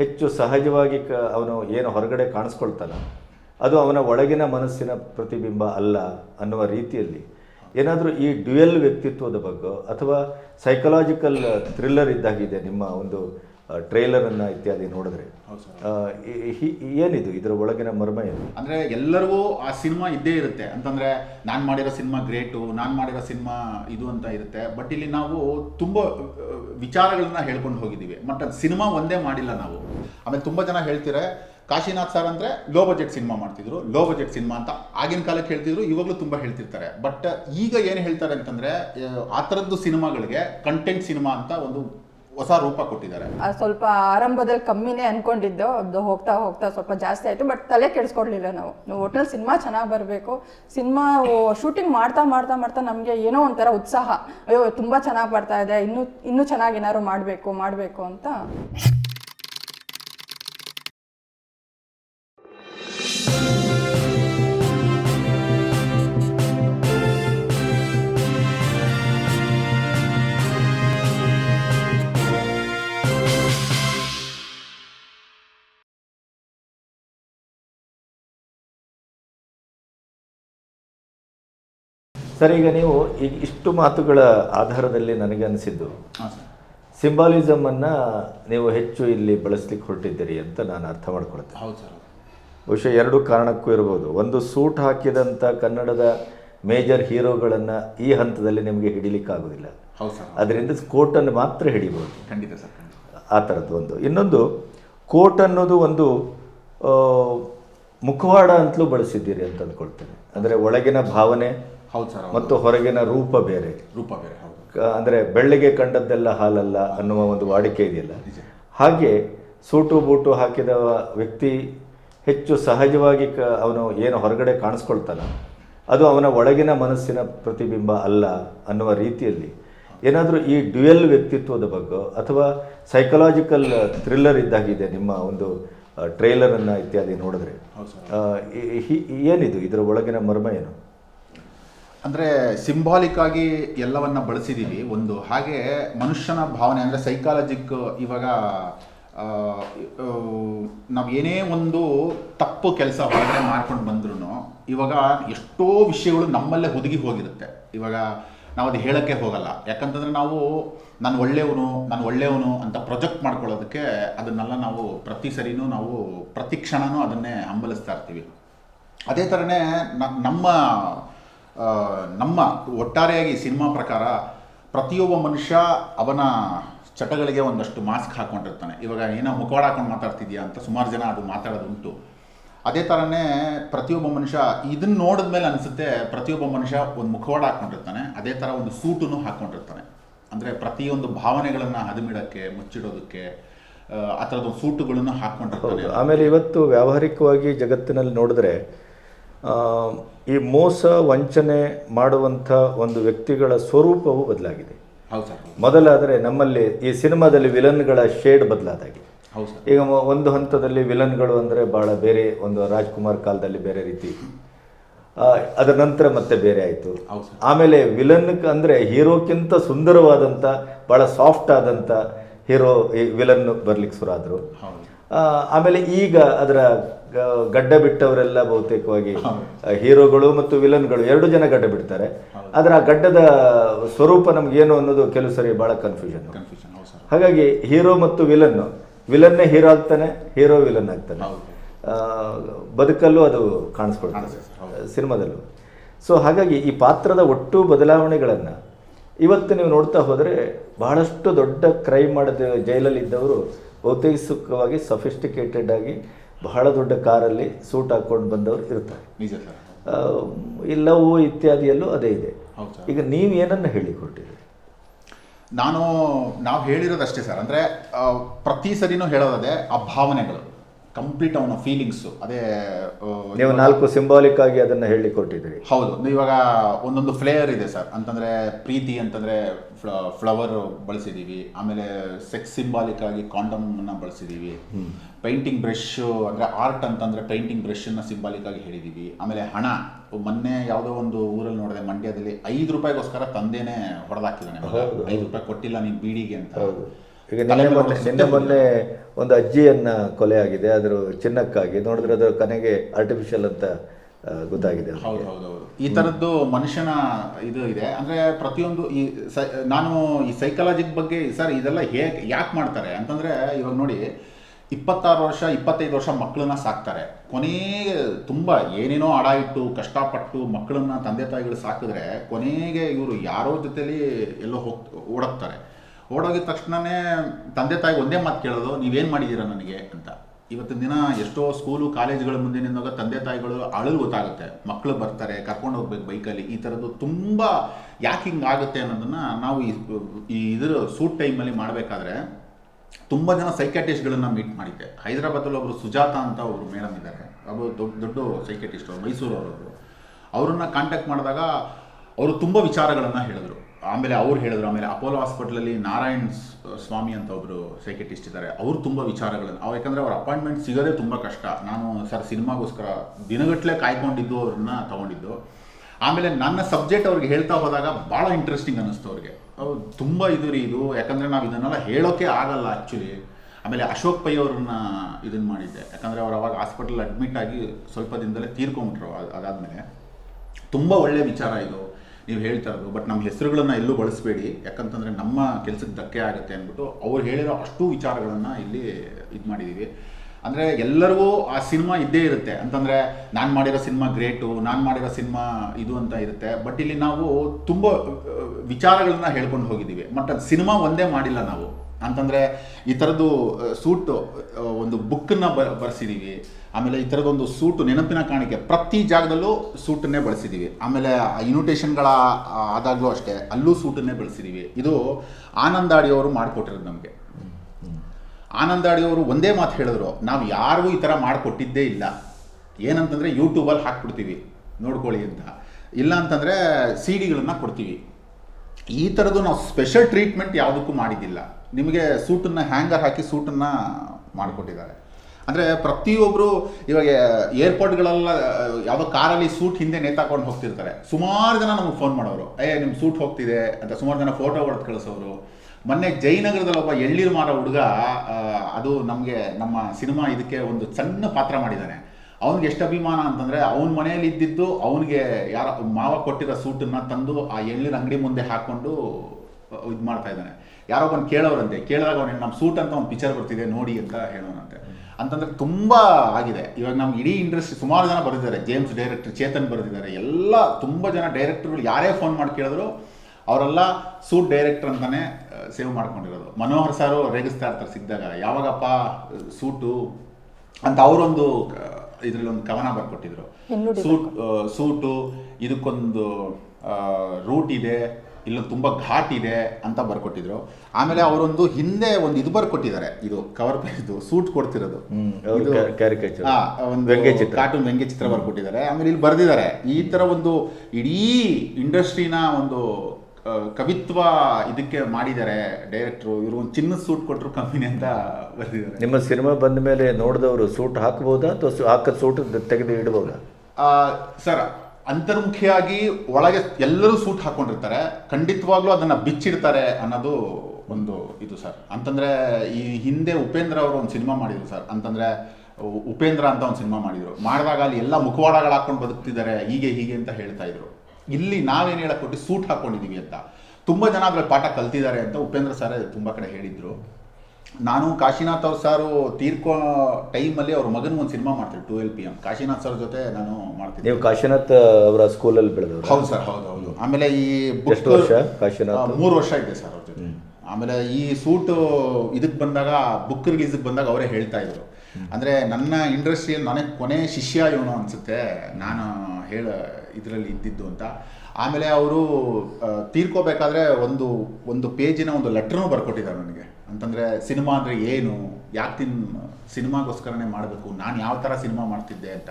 ಹೆಚ್ಚು ಸಹಜವಾಗಿ ಕ ಅವನು ಏನು ಹೊರಗಡೆ ಕಾಣಿಸ್ಕೊಳ್ತಾನ, ಅದು ಅವನ ಒಳಗಿನ ಮನಸ್ಸಿನ ಪ್ರತಿಬಿಂಬ ಅಲ್ಲ ಅನ್ನುವ ರೀತಿಯಲ್ಲಿ. ಏನಾದರೂ ಈ ಡ್ಯುಯಲ್ ವ್ಯಕ್ತಿತ್ವದ ಬಗ್ಗೆ ಅಥವಾ ಸೈಕಲಾಜಿಕಲ್ ಥ್ರಿಲ್ಲರ್ ಇದ್ದಾಗಿದೆ ನಿಮ್ಮ ಒಂದು ಟ್ರೈಲರನ್ನು ಇತ್ಯಾದಿ ನೋಡಿದ್ರೆ. ಏನಿದು ಇದರ ಒಳಗಿನ ಮರ್ಮ ಏನು? ಅಂದ್ರೆ ಎಲ್ಲರಿಗೂ ಆ ಸಿನಿಮಾ ಇದ್ದೇ ಇರುತ್ತೆ. ಅಂತಂದ್ರೆ ನಾನು ಮಾಡಿರೋ ಸಿನಿಮಾ ಗ್ರೇಟು ನಾನು ಮಾಡಿರೋ ಸಿನಿಮಾ ಇದು ಅಂತ ಇರುತ್ತೆ. ಬಟ್ ಇಲ್ಲಿ ನಾವು ತುಂಬಾ ವಿಚಾರಗಳನ್ನ ಹೇಳ್ಕೊಂಡು ಹೋಗಿದ್ದೀವಿ. ಬಟ್ ಅದು ಸಿನಿಮಾ ಒಂದೇ ಮಾಡಿಲ್ಲ ನಾವು. ಆಮೇಲೆ ತುಂಬಾ ಜನ ಹೇಳ್ತೀರಾ ಕಾಶಿನಾಥ್ ಸರ್ ಅಂದ್ರೆ ಲೋ ಬಜೆಟ್ ಸಿನಿಮಾ ಮಾಡ್ತಿದ್ರು ಲೋ ಬಜೆಟ್ ಸಿನಿಮಾ ಅಂತ ಆಗಿನ ಕಾಲಕ್ಕೆ ಹೇಳ್ತಿದ್ರು ಇವಾಗಲೂ ತುಂಬಾ ಹೇಳ್ತಿರ್ತಾರೆ. ಬಟ್ ಈಗ ಏನು ಹೇಳ್ತಾರೆ ಅಂತಂದ್ರೆ ಆ ಥರದ್ದು ಸಿನಿಮಾಗಳಿಗೆ ಕಂಟೆಂಟ್ ಸಿನಿಮಾ ಅಂತ ಒಂದು ಹೊಸ ರೂಪ ಕೊಟ್ಟಿದ್ದಾರೆ. ಸ್ವಲ್ಪ ಆರಂಭದಲ್ಲಿ ಕಮ್ಮಿನೇ ಅನ್ಕೊಂಡಿದ್ದು. ಅದು ಹೋಗ್ತಾ ಹೋಗ್ತಾ ಸ್ವಲ್ಪ ಜಾಸ್ತಿ ಆಯ್ತು. ಬಟ್ ತಲೆ ಕೆಡಿಸ್ಕೊಡ್ಲಿಲ್ಲ ನಾವು. ನಾವು ಒಟ್ನಲ್ಲಿ ಸಿನಿಮಾ ಚೆನ್ನಾಗಿ ಬರಬೇಕು. ಸಿನಿಮಾ ಶೂಟಿಂಗ್ ಮಾಡ್ತಾ ಮಾಡ್ತಾ ಮಾಡ್ತಾ ನಮಗೆ ಏನೋ ಒಂಥರ ಉತ್ಸಾಹ. ಅಯ್ಯೋ, ತುಂಬಾ ಚೆನ್ನಾಗಿ ಬರ್ತಾ ಇದೆ. ಇನ್ನೂ ಇನ್ನೂ ಚೆನ್ನಾಗಿ ಏನಾದ್ರು ಮಾಡಬೇಕು ಮಾಡಬೇಕು ಅಂತ. ಸರ್ ಈಗ ನೀವು ಈಗ ಇಷ್ಟು ಮಾತುಗಳ ಆಧಾರದಲ್ಲಿ ನನಗೆ ಅನಿಸಿದ್ದು. ಹಾಂ ಸರ್. ಸಿಂಬಾಲಿಸಮ್ ಅನ್ನ ನೀವು ಹೆಚ್ಚು ಇಲ್ಲಿ ಬಳಸ್ಲಿಕ್ಕೆ ಹೊರಟಿದ್ದೀರಿ ಅಂತ ನಾನು ಅರ್ಥ ಮಾಡ್ಕೊಳ್ತೇನೆ. ಹೌದು ಸರ್. ಬಹುಶಃ ಎರಡು ಕಾರಣಕ್ಕೂ ಇರ್ಬೋದು ಒಂದು ಸೂಟ್ ಹಾಕಿದಂಥ ಕನ್ನಡದ ಮೇಜರ್ ಹೀರೋಗಳನ್ನು ಈ ಹಂತದಲ್ಲಿ ನಿಮಗೆ ಹಿಡಿಲಿಕ್ಕಾಗೋದಿಲ್ಲ. ಹೌದು ಸರ್. ಅದರಿಂದ ಕೋಟನ್ನು ಮಾತ್ರ ಹಿಡಿಬೋದು. ಖಂಡಿತ ಸರ್ ಆ ಥರದ್ದು ಒಂದು. ಇನ್ನೊಂದು ಕೋಟ್ ಅನ್ನೋದು ಒಂದು ಮುಖವಾಡ ಅಂತಲೂ ಬಳಸಿದ್ದೀರಿ ಅಂತ ಅಂದ್ಕೊಳ್ತೇನೆ. ಅಂದರೆ ಒಳಗಿನ ಭಾವನೆ ಹೌದು ಸರ್. ಮತ್ತು ಹೊರಗಿನ ರೂಪ ಬೇರೆ. ರೂಪ ಬೇರೆ ಅಂದ್ರೆ ಅಂದರೆ ಬೆಳ್ಳಿಗೆ ಕಂಡದ್ದೆಲ್ಲ ಹಾಲಲ್ಲ ಅನ್ನುವ ಒಂದು ವಾಡಿಕೆ ಇದೆಯಲ್ಲ? ಹಾಗೆ ಸೂಟು ಬೂಟು ಹಾಕಿದ ವ್ಯಕ್ತಿ ಹೆಚ್ಚು ಸಹಜವಾಗಿ ಕ ಅವನು ಏನು ಹೊರಗಡೆ ಕಾಣಿಸ್ಕೊಳ್ತಾನ? ಅದು ಅವನ ಒಳಗಿನ ಮನಸ್ಸಿನ ಪ್ರತಿಬಿಂಬ ಅಲ್ಲ ಅನ್ನುವ ರೀತಿಯಲ್ಲಿ. ಏನಾದರೂ ಈ ಡ್ಯುಯಲ್ ವ್ಯಕ್ತಿತ್ವದ ಬಗ್ಗೆ ಅಥವಾ ಸೈಕಲಾಜಿಕಲ್ ಥ್ರಿಲ್ಲರ್ ಇದ್ದಾಗಿದೆ ನಿಮ್ಮ ಒಂದು ಟ್ರೇಲರನ್ನು ಇತ್ಯಾದಿ ನೋಡಿದ್ರೆ ಏನಿದು? ಇದರ ಒಳಗಿನ ಮರ್ಮ ಏನು? ಅಂದ್ರೆ ಸಿಂಬಾಲಿಕ್ ಆಗಿ ಎಲ್ಲವನ್ನ ಬಳಸಿದ್ದೀವಿ ಒಂದು ಹಾಗೆ ಮನುಷ್ಯನ ಭಾವನೆ, ಅಂದರೆ ಸೈಕಾಲಜಿಕ್ ಇವಾಗ ನಾವು ಏನೇ ಒಂದು ತಪ್ಪು ಕೆಲಸ ಹೊರಗಡೆ ಮಾಡ್ಕೊಂಡು ಬಂದ್ರೂ ಇವಾಗ ಎಷ್ಟೋ ವಿಷಯಗಳು ನಮ್ಮಲ್ಲೇ ಹುದುಗಿ ಹೋಗಿರುತ್ತೆ. ಇವಾಗ ನಾವು ಅದು ಹೇಳೋಕ್ಕೆ ಹೋಗಲ್ಲ. ಯಾಕಂತಂದ್ರೆ ನಾವು ನಾನು ಒಳ್ಳೆಯವನು ನಾನು ಒಳ್ಳೆಯವನು ಅಂತ ಪ್ರೊಜೆಕ್ಟ್ ಮಾಡ್ಕೊಳ್ಳೋದಕ್ಕೆ ಅದನ್ನೆಲ್ಲ ನಾವು ಪ್ರತಿ ಸರಿನೂ ನಾವು ಪ್ರತಿ ಕ್ಷಣನೂ ಅದನ್ನೇ ಹಂಬಲಿಸ್ತಾ ಇರ್ತೀವಿ. ಅದೇ ಥರನೇ ನಮ್ಮ ನಮ್ಮ ಒಟ್ಟಾರೆಯಾಗಿ ಸಿನಿಮಾ ಪ್ರಕಾರ ಪ್ರತಿಯೊಬ್ಬ ಮನುಷ್ಯ ಅವನ ಚಟಗಳಿಗೆ ಒಂದಷ್ಟು ಮಾಸ್ಕ್ ಹಾಕೊಂಡಿರ್ತಾನೆ. ಇವಾಗ ಏನೋ ಮುಖವಾಡ ಹಾಕೊಂಡು ಮಾತಾಡ್ತಿದ್ಯಾ ಅಂತ ಸುಮಾರು ಜನ ಅದು ಮಾತಾಡೋದುಂಟು. ಅದೇ ಥರನೇ ಪ್ರತಿಯೊಬ್ಬ ಮನುಷ್ಯ ಇದನ್ನು ನೋಡಿದ ಮೇಲೆ ಅನಿಸುತ್ತೆ ಪ್ರತಿಯೊಬ್ಬ ಮನುಷ್ಯ ಒಂದು ಮುಖವಾಡ ಹಾಕೊಂಡಿರ್ತಾನೆ. ಅದೇ ಥರ ಒಂದು ಸೂಟನ್ನು ಹಾಕ್ಕೊಂಡಿರ್ತಾನೆ ಅಂದರೆ ಪ್ರತಿಯೊಂದು ಭಾವನೆಗಳನ್ನು ಹದಮಿಡಕ್ಕೆ ಮುಚ್ಚಿಡೋದಕ್ಕೆ ಆ, ಥರದ್ದು ಥರದ ಸೂಟುಗಳನ್ನು ಹಾಕ್ಕೊಂಡಿರ್ತಾನೆ ಆಮೇಲೆ ಇವತ್ತು ವ್ಯಾವಹಾರಿಕವಾಗಿ ಜಗತ್ತಿನಲ್ಲಿ ನೋಡಿದ್ರೆ ಈ ಮೋಸ ವಂಚನೆ ಮಾಡುವಂಥ ಒಂದು ವ್ಯಕ್ತಿಗಳ ಸ್ವರೂಪವು ಬದಲಾಗಿದೆ. ಮೊದಲಾದರೆ ನಮ್ಮಲ್ಲಿ ಈ ಸಿನಿಮಾದಲ್ಲಿ ವಿಲನ್ಗಳ ಶೇಡ್ ಬದಲಾದಾಗಿದೆ ಈಗ ಒಂದು ಹಂತದಲ್ಲಿ ವಿಲನ್ಗಳು ಅಂದರೆ ಭಾಳ ಬೇರೆ ಒಂದು ರಾಜ್ಕುಮಾರ್ ಕಾಲದಲ್ಲಿ ಬೇರೆ ರೀತಿ. ಅದರ ನಂತರ ಮತ್ತೆ ಬೇರೆ ಆಯಿತು. ಆಮೇಲೆ ವಿಲನ್ ಅಂದರೆ ಹೀರೋಕ್ಕಿಂತ ಸುಂದರವಾದಂಥ ಭಾಳ ಸಾಫ್ಟ್ ಆದಂಥ ಹೀರೋ ವಿಲನ್ ಬರ್ಲಿಕ್ಕೆ ಶುರು ಆದರು. ಆಮೇಲೆ ಈಗ ಅದರ ಗಡ್ಡ ಬಿಟ್ಟವರೆಲ್ಲ ಬಹುತೇಕವಾಗಿ ಹೀರೋಗಳು ಮತ್ತು ವಿಲನ್ಗಳು ಎರಡು ಜನ ಗಡ್ಡ ಬಿಡ್ತಾರೆ. ಆದ್ರೆ ಆ ಗಡ್ಡದ ಸ್ವರೂಪ ನಮಗೇನು ಅನ್ನೋದು ಕೆಲವು ಸರಿ ಭಾಳ ಕನ್ಫ್ಯೂಷನ್ ಹಾಗಾಗಿ ಹೀರೋ ಮತ್ತು ವಿಲನ್ ವಿಲನ್ನೇ ಹೀರೋ ಆಗ್ತಾನೆ ಹೀರೋ ವಿಲನ್ ಆಗ್ತಾನೆ. ಬದುಕಲ್ಲೂ ಅದು ಕಾಣಿಸ್ಕೊಳ್ತದೆ. ಸಿನಿಮಾದಲ್ಲೂ. ಸೊ ಹಾಗಾಗಿ ಈ ಪಾತ್ರದ ಒಟ್ಟು ಬದಲಾವಣೆಗಳನ್ನು ಇವತ್ತು ನೀವು ನೋಡ್ತಾ ಹೋದರೆ ಬಹಳಷ್ಟು ದೊಡ್ಡ ಕ್ರೈಮ್ ಮಾಡಿದ ಜೈಲಲ್ಲಿ ಇದ್ದವರು ಬಹುತೇಕ ಸುಖವಾಗಿ ಸಫಿಸ್ಟಿಕೇಟೆಡ್ ಆಗಿ ಬಹಳ ದೊಡ್ಡ ಕಾರಲ್ಲಿ ಸೂಟ್ ಹಾಕ್ಕೊಂಡು ಬಂದವರು ಇರ್ತಾರೆ. ಎಲ್ಲವೂ ಇತ್ಯಾದಿಯಲ್ಲೂ ಅದೇ ಇದೆ. ಈಗ ನೀವು ಏನನ್ನು ಹೇಳಿಕೊಟ್ಟಿದ್ದೀರಿ? ನಾನು ನಾವು ಹೇಳಿರೋದಷ್ಟೇ ಸರ್. ಅಂದರೆ ಪ್ರತಿ ಸರಿನೂ ಹೇಳೋದೇ ಆ ಭಾವನೆಗಳು. ಕಂಪ್ಲೀಟ್ ಅವನ ಫೀಲಿಂಗ್ಸು ಅದೇ ನೀವು ನಾಲ್ಕು ಸಿಂಬಾಲಿಕ್ ಆಗಿ ಅದನ್ನು ಹೇಳಿಕೊಟ್ಟಿದ್ದೀರಿ ಹೌದು. ಇವಾಗ ಒಂದೊಂದು ಫ್ಲೇಯರ್ ಇದೆ ಸರ್. ಅಂತಂದರೆ ಪ್ರೀತಿ ಅಂತಂದರೆ ಫ್ಲವರ್ ಬಳಸಿದ್ದೀವಿ ಆಮೇಲೆ ಸೆಕ್ಸ್ ಸಿಂಬಾಲಿಕ್ ಆಗಿ ಕಾಂಡಮ್ನ ಬಳಸಿದ್ದೀವಿ ಪೇಂಟಿಂಗ್ ಬ್ರಷ್ ಅಂದರೆ ಆರ್ಟ್ ಅಂತಂದರೆ ಪೇಂಟಿಂಗ್ ಬ್ರಷನ್ನು ಸಿಂಬಾಲಿಕ್ ಆಗಿ ಹೇಳಿದ್ದೀವಿ ಆಮೇಲೆ ಹಣ. ಮೊನ್ನೆ ಯಾವುದೋ ಒಂದು ಊರಲ್ಲಿ ನೋಡಿದೆ ಮಂಡ್ಯದಲ್ಲಿ ಐದು ರೂಪಾಯಿಗೋಸ್ಕರ ತಂದೆನೇ ಹೊಡೆದಾಕಿದ್ದಾನೆ ಐದು ರೂಪಾಯಿ ಕೊಟ್ಟಿಲ್ಲ ನೀನು ಬೀಡಿಗೆ ಅಂತ. ಹೌದು. ಈಗ ನಿನ್ನೆ ಮೊನ್ನೆ ನಿನ್ನೆ ಮೊನ್ನೆ ಒಂದು ಅಜ್ಜಿಯನ್ನ ಕೊಲೆ ಆಗಿದೆ ಅದ್ರ ಚಿನ್ನಕ್ಕಾಗಿ. ನೋಡಿದ್ರೆ ಅದು ಕೊನೆಗೆ ಆರ್ಟಿಫಿಷಿಯಲ್ ಅಂತ ಗೊತ್ತಾಗಿದೆ ಹೌದು ಹೌದು ಹೌದು. ಈ ಥರದ್ದು ಮನುಷ್ಯನ ಇದು ಇದೆ. ಅಂದರೆ ಪ್ರತಿಯೊಂದು ಈ ಸೈ ನಾನು ಈ ಸೈಕಾಲಜಿಕ್ ಬಗ್ಗೆ ಸರ್ ಇದೆಲ್ಲ ಹೇಗೆ ಯಾಕೆ ಮಾಡ್ತಾರೆ ಅಂತಂದರೆ ಇವಾಗ ನೋಡಿ ಇಪ್ಪತ್ತಾರು ವರ್ಷ ಇಪ್ಪತ್ತೈದು ವರ್ಷ ಮಕ್ಕಳನ್ನ ಸಾಕ್ತಾರೆ. ಕೊನೆಗೆ ತುಂಬ ಏನೇನೋ ಅಡ ಇಟ್ಟು ಕಷ್ಟಪಟ್ಟು ಮಕ್ಕಳನ್ನ ತಂದೆ ತಾಯಿಗಳು ಸಾಕಿದ್ರೆ ಕೊನೆಗೆ ಇವರು ಯಾರೋ ಜೊತೆಲಿ ಎಲ್ಲೋ ಹೋಗ್ ಓಡೋಗ್ತಾರೆ ಓಡೋಗಿದ ತಕ್ಷಣನೇ ತಂದೆ ತಾಯಿ ಒಂದೇ ಮಾತು ಕೇಳೋದು, ನೀವೇನು ಮಾಡಿದ್ದೀರಾ ನನಗೆ? ಅಂತ. ಇವತ್ತಿನ ದಿನ ಎಷ್ಟೋ ಸ್ಕೂಲು ಕಾಲೇಜುಗಳ ಮುಂದೆ ನಿಂತಾಗ ತಂದೆ ತಾಯಿಗಳು ಅಳಲು ಗೊತ್ತಾಗುತ್ತೆ. ಮಕ್ಕಳು ಬರ್ತಾರೆ, ಕರ್ಕೊಂಡು ಹೋಗ್ಬೇಕು ಬೈಕಲ್ಲಿ. ಈ ಥರದ್ದು ತುಂಬ ಯಾಕೆ ಹಿಂಗೆ ಆಗುತ್ತೆ ಅನ್ನೋದನ್ನ ನಾವು ಈ ಇದರ ಸೂಟ್ ಟೈಮಲ್ಲಿ ಮಾಡಬೇಕಾದ್ರೆ ತುಂಬ ಜನ ಸೈಕ್ಯಾಟಿಸ್ಟ್ಗಳನ್ನು ಮೀಟ್ ಮಾಡಿದ್ದೆ. ಹೈದರಾಬಾದಲ್ಲಿ ಒಬ್ಬರು ಸುಜಾತ ಅಂತ ಒಬ್ಬರು ಮೇಡಮ್ ಇದ್ದಾರೆ ಅವರು ದೊಡ್ಡ ದೊಡ್ಡ ಸೈಕ್ಯಾಟಿಸ್ಟ್ ಮೈಸೂರು ಅವರೊಬ್ಬರು ಅವರನ್ನು ಕಾಂಟ್ಯಾಕ್ಟ್ ಮಾಡಿದಾಗ ಅವರು ತುಂಬ ವಿಚಾರಗಳನ್ನು ಹೇಳಿದ್ರು. ಆಮೇಲೆ ಅವ್ರು ಹೇಳಿದ್ರು, ಆಮೇಲೆ ಅಪೋಲೋ ಹಾಸ್ಪಿಟ್ಲಲ್ಲಿ ನಾರಾಯಣ್ ಸ್ವಾಮಿ ಅಂತ ಒಬ್ಬರು ಸೈಕೆಟಿಸ್ಟ್ ಇದ್ದಾರೆ, ಅವರು ತುಂಬ ವಿಚಾರಗಳನ್ನು ಅವ್ರು ಯಾಕಂದರೆ ಅವ್ರ ಅಪಾಯಿಂಟ್ಮೆಂಟ್ ಸಿಗೋದೇ ತುಂಬ ಕಷ್ಟ. ನಾನು ಸರ್ ಸಿನಿಮಾಗೋಸ್ಕರ ದಿನಗಟ್ಟಲೆ ಕಾಯ್ಕೊಂಡಿದ್ದು ಅವ್ರನ್ನ ತಗೊಂಡಿದ್ದು. ಆಮೇಲೆ ನನ್ನ ಸಬ್ಜೆಕ್ಟ್ ಅವ್ರಿಗೆ ಹೇಳ್ತಾ ಹೋದಾಗ ಭಾಳ ಇಂಟ್ರೆಸ್ಟಿಂಗ್ ಅನ್ನಿಸ್ತು ಅವ್ರಿಗೆ. ಅವ್ರು ತುಂಬ ಇದು ರೀ ಇದು, ಯಾಕಂದರೆ ನಾವು ಇದನ್ನೆಲ್ಲ ಹೇಳೋಕೆ ಆಗಲ್ಲ ಆ್ಯಕ್ಚುಲಿ ಆಮೇಲೆ ಅಶೋಕ್ ಪೈ ಅವ್ರನ್ನ ಇದನ್ನು ಮಾಡಿದ್ದೆ. ಯಾಕಂದರೆ ಅವ್ರು ಅವಾಗ ಹಾಸ್ಪಿಟಲ್ ಅಡ್ಮಿಟ್ ಆಗಿ ಸ್ವಲ್ಪ ದಿನದಲ್ಲೇ ತೀರ್ಕೊಂಬಿಟ್ರು ಅದಾದ್ಮೇಲೆ. ತುಂಬ ಒಳ್ಳೆಯ ವಿಚಾರ ಇದು. ನೀವು ಹೇಳ್ತಾ ಇರೋದು ಬಟ್ ನಮ್ಮ ಹೆಸರುಗಳನ್ನು ಎಲ್ಲೂ ಬಳಸಬೇಡಿ. ಯಾಕಂತಂದರೆ ನಮ್ಮ ಕೆಲಸಕ್ಕೆ ಧಕ್ಕೆ ಆಗುತ್ತೆ ಅಂದ್ಬಿಟ್ಟು ಅವ್ರು ಹೇಳಿರೋ ಅಷ್ಟು ವಿಚಾರಗಳನ್ನು ಇಲ್ಲಿ ಇದು ಮಾಡಿದ್ದೀವಿ ಅಂದರೆ ಎಲ್ಲರಿಗೂ ಆ ಸಿನಿಮಾ ಇದ್ದೇ ಇರುತ್ತೆ. ಅಂತಂದರೆ ನಾನು ಮಾಡಿರೋ ಸಿನಿಮಾ ಗ್ರೇಟು, ನಾನು ಮಾಡಿರೋ ಸಿನಿಮಾ ಇದು ಅಂತ ಇರುತ್ತೆ. ಬಟ್ ಇಲ್ಲಿ ನಾವು ತುಂಬ, ವಿಚಾರಗಳನ್ನ ಹೇಳ್ಕೊಂಡು ಹೋಗಿದ್ದೀವಿ. ಬಟ್ ಅದು ಸಿನಿಮಾ ಒಂದೇ ಮಾಡಿಲ್ಲ ನಾವು. ಅಂತಂದರೆ ಈ ಥರದ್ದು ಸೂಟು ಒಂದು ಬುಕ್ಕನ್ನು ಬ ಬರೆಸಿದ್ದೀವಿ ಆಮೇಲೆ ಈ ಥರದೊಂದು ಸೂಟು ನೆನಪಿನ ಕಾಣಿಕೆ, ಪ್ರತಿ ಜಾಗದಲ್ಲೂ ಸೂಟನ್ನೇ ಬಳಸಿದ್ದೀವಿ ಆಮೇಲೆ ಇನ್ವಿಟೇಷನ್ಗಳ ಆದಾಗಲೂ ಅಷ್ಟೇ, ಅಲ್ಲೂ ಸೂಟನ್ನೇ ಬಳಸಿದ್ದೀವಿ ಇದು ಆನಂದಾಡಿಯವರು ಮಾಡಿಕೊಟ್ಟಿರೋದು ನಮಗೆ. ಆನಂದಾಡಿಯವರು ಒಂದೇ ಮಾತು ಹೇಳಿದ್ರು, ನಾವು ಯಾರಿಗೂ ಈ ಥರ ಮಾಡಿಕೊಟ್ಟಿದ್ದೇ ಇಲ್ಲ. ಏನಂತಂದರೆ ಯೂಟ್ಯೂಬಲ್ಲಿ ಹಾಕ್ಬಿಡ್ತೀವಿ, ನೋಡ್ಕೊಳ್ಳಿ ಅಂತ. ಇಲ್ಲ ಅಂತಂದರೆ ಸಿ ಡಿಗಳನ್ನು ಕೊಡ್ತೀವಿ. ಈ ಥರದ್ದು ನಾವು ಸ್ಪೆಷಲ್ ಟ್ರೀಟ್ಮೆಂಟ್ ಯಾವುದಕ್ಕೂ ಮಾಡಿದ್ದಿಲ್ಲ. ನಿಮಗೆ ಸೂಟನ್ನು ಹ್ಯಾಂಗರ್ ಹಾಕಿ ಸೂಟನ್ನು ಮಾಡಿಕೊಟ್ಟಿದ್ದಾರೆ. ಅಂದರೆ ಪ್ರತಿಯೊಬ್ಬರು ಇವಾಗ ಏರ್ಪೋರ್ಟ್ಗಳೆಲ್ಲ, ಯಾವುದೋ ಕಾರಲ್ಲಿ ಸೂಟ್ ಹಿಂದೆ ನೇತಾಕೊಂಡು ಹೋಗ್ತಿರ್ತಾರೆ. ಸುಮಾರು ಜನ ನಮಗೆ ಫೋನ್ ಮಾಡೋರು. ಏ ನಿಮ್ಮ ಸೂಟ್ ಹೋಗ್ತಿದೆ. ಅಂತ ಸುಮಾರು ಜನ ಫೋಟೋ ಹೊಡೆದು ಕಳಿಸೋರು. ಮೊನ್ನೆ ಜಯನಗರದಲ್ಲಿ ಒಬ್ಬ ಎಳ್ನೀರು ಮಾರೋ ಹುಡುಗ ಅದು ನಮಗೆ, ನಮ್ಮ ಸಿನಿಮಾ ಇದಕ್ಕೆ ಒಂದು ಸಣ್ಣ ಪಾತ್ರ ಮಾಡಿದ್ದಾನೆ ಅವನಿಗೆ ಎಷ್ಟು ಅಭಿಮಾನ ಅಂತಂದರೆ, ಅವನ ಮನೆಯಲ್ಲಿ ಇದ್ದಿದ್ದು ಅವನಿಗೆ ಯಾರ ಮಾವ ಕೊಟ್ಟಿರೋ ಸೂಟನ್ನು ತಂದು ಆ ಎಳ್ಳೀರು ಅಂಗಡಿ ಮುಂದೆ ಹಾಕ್ಕೊಂಡು ಇದು ಮಾಡ್ತಾ ಇದ್ದಾನೆ. ಯಾರೋ ಬಂದು ಕೇಳೋರಂತೆ ಕೇಳಿದಾಗ ಅವನು ನಮ್ಮ ಸೂಟ್ ಅಂತ ಒಂದು ಪಿಕ್ಚರ್ ಬರ್ತಿದೆ ನೋಡಿ ಅಂತ ಹೇಳೋನಂತೆ. ಅಂತಂದ್ರೆ ತುಂಬ ಆಗಿದೆ. ಇವಾಗ ನಮ್ಮ ಇಡೀ ಇಂಡಸ್ಟ್ರಿ ಸುಮಾರು ಜನ ಬರೆದಿದ್ದಾರೆ ಜೇಮ್ಸ್ ಡೈರೆಕ್ಟರ್ ಚೇತನ್ ಬರೆದಿದ್ದಾರೆ ಎಲ್ಲ ತುಂಬ ಜನ ಡೈರೆಕ್ಟರ್ಗಳು ಯಾರೇ ಫೋನ್ ಮಾಡಿ ಕೇಳಿದ್ರು ಅವರೆಲ್ಲ ಸೂಟ್ ಡೈರೆಕ್ಟರ್ ಅಂತಾನೆ ಸೇವ್ ಮಾಡ್ಕೊಂಡಿರೋದು. ಮನೋಹರ್ ಸಾರು ರೇಗಿಸ್ತಾ ಇರ್ತಾರೆ ಸಿಕ್ಕಿದಾಗ ಯಾವಾಗಪ್ಪ ಸೂಟು ಅಂತ ಅವರೊಂದು ಇದರಲ್ಲಿ ಒಂದು ಕವನ ಬರ್ಕೊಟ್ಟಿದ್ರು. ಸೂಟ್ ಸೂಟು ಇದಕ್ಕೊಂದು ರೂಟ್ ಇದೆ ಇಲ್ಲೊಂದು ತುಂಬ ಘಾಟ್ ಇದೆ ಅಂತ ಬರ್ಕೊಟ್ಟಿದ್ರು. ಆಮೇಲೆ ಅವರೊಂದು ಹಿಂದೆ ಒಂದು ಇದು ಬರ್ಕೊಟ್ಟಿದ್ದಾರೆ. ಇದು ಕವರ್ ಇದು ಸೂಟ್ ಕೊಡ್ತಿರೋದು. ಕಾರ್ಟೂನ್ ವ್ಯಂಗ್ಯ ಚಿತ್ರ. ಒಂದು ಬರ್ಕೊಟ್ಟಿದ್ದಾರೆ. ಆಮೇಲೆ ಇಲ್ಲಿ ಬರ್ದಿದ್ದಾರೆ. ಈ ತರ ಒಂದು ಇಡೀ ಇಂಡಸ್ಟ್ರಿನ ಒಂದು ಕವಿತ್ವ ಇದಕ್ಕೆ ಮಾಡಿದ್ದಾರೆ ಡೈರೆಕ್ಟ್ರು. ಇವರು ಒಂದು ಚಿನ್ನ ಸೂಟ್ ಕೊಟ್ಟರು ಕಂಪನಿ ಅಂತ ಬರ್ದಿದ್ದಾರೆ. ನಿಮ್ಮ ಸಿನಿಮಾ ಬಂದ ಮೇಲೆ ನೋಡಿದವರು ಸೂಟ್ ಹಾಕಬಹುದಾ ಅಥವಾ ಹಾಕೋ ಸೂಟ್ ತೆಗೆದು ಇಡ್ಬೋದಾ? ಆ, ಸರ್ ಅಂತರ್ಮುಖಿಯಾಗಿ ಒಳಗೆ ಎಲ್ಲರೂ ಸೂಟ್ ಹಾಕೊಂಡಿರ್ತಾರೆ. ಖಂಡಿತವಾಗ್ಲೂ ಅದನ್ನ ಬಿಚ್ಚಿಡ್ತಾರೆ ಅನ್ನೋದು ಒಂದು ಇದು ಸರ್. ಅಂತಂದ್ರೆ ಈ ಹಿಂದೆ ಉಪೇಂದ್ರ ಅವರು ಒಂದು ಸಿನಿಮಾ ಮಾಡಿದ್ರು ಸರ್. ಅಂತಂದ್ರೆ ಉಪೇಂದ್ರ ಅಂತ ಒಂದು ಸಿನಿಮಾ ಮಾಡಿದ್ರು. ಮಾಡಿದಾಗ ಅಲ್ಲಿ ಎಲ್ಲ ಮುಖವಾಡಗಳು ಹಾಕೊಂಡು ಬದುಕ್ತಿದ್ದಾರೆ. ಹೀಗೆ ಹೀಗೆ ಅಂತ ಹೇಳ್ತಾ ಇದ್ರು. ಇಲ್ಲಿ ನಾವೇನು ಹೇಳಕ್ ಕೊಟ್ಟು ಸೂಟ್ ಹಾಕೊಂಡಿದೀವಿ ಅಂತ. ತುಂಬಾ ಜನ ಅದ್ರಲ್ಲಿ ಪಾಠ ಕಲ್ತಿದ್ದಾರೆ ಅಂತ ಉಪೇಂದ್ರ ಸರ್ ತುಂಬಾ ಕಡೆ ಹೇಳಿದ್ರು. ನಾನು ಕಾಶಿನಾಥ್ ಅವ್ರ ಸಾರು ತೀರ್ಕೋ ಟೈಮಲ್ಲಿ ಅವ್ರ ಮಗನ ಒಂದು ಸಿನಿಮಾ ಮಾಡ್ತೀವಿ to L P M Kashinath sir ಜೊತೆ ನಾನು ಮಾಡ್ತಿದ್ದೆ. ನೀವು ಕಾಶಿನಾಥ್ ಅವರ ಸ್ಕೂಲಲ್ಲಿ ಬೆಳೆದವರು? ಹೌದು ಸರ್ ಹೌದು ಹೌದು. ಆಮೇಲೆ ಈ ಬುಕ್ ವರ್ಷ ಕಾಶಿನಾಥ್? ಮೂರು ವರ್ಷ ಇದೆ ಸರ್ ಅವ್ರ ಜೊತೆ. ಆಮೇಲೆ ಈ ಸೂಟು ಇದಕ್ಕೆ ಬಂದಾಗ ಬುಕ್ ರಿಲೀಸ್ಗೆ ಬಂದಾಗ ಅವರೇ ಹೇಳ್ತಾ ಇದ್ರು. ಅಂದ್ರೆ ನನ್ನ ಇಂಡಸ್ಟ್ರಿಯಲ್ಲಿ ನನಗೆ ಕೊನೆ ಶಿಷ್ಯ ಇವನು ಅನ್ಸುತ್ತೆ. ನಾನು ಹೇಳ ಇದರಲ್ಲಿ ಇದ್ದಿದ್ದು ಅಂತ. ಆಮೇಲೆ ಅವರು ತೀರ್ಕೋಬೇಕಾದ್ರೆ ಒಂದು ಒಂದು ಪೇಜಿನ ಒಂದು ಲೆಟ್ರನ್ನು ಬರ್ಕೊಟ್ಟಿದ್ದಾರೆ ನನಗೆ. ಅಂತಂದರೆ, ಸಿನಿಮಾ ಅಂದರೆ ಏನು? ಯಾಕೆ ತಿನ್, ಸಿನಿಮಾಗೋಸ್ಕರನೇ ಮಾಡಬೇಕು? ನಾನು ಯಾವ ಥರ ಸಿನಿಮಾ ಮಾಡ್ತಿದ್ದೆ ಅಂತ.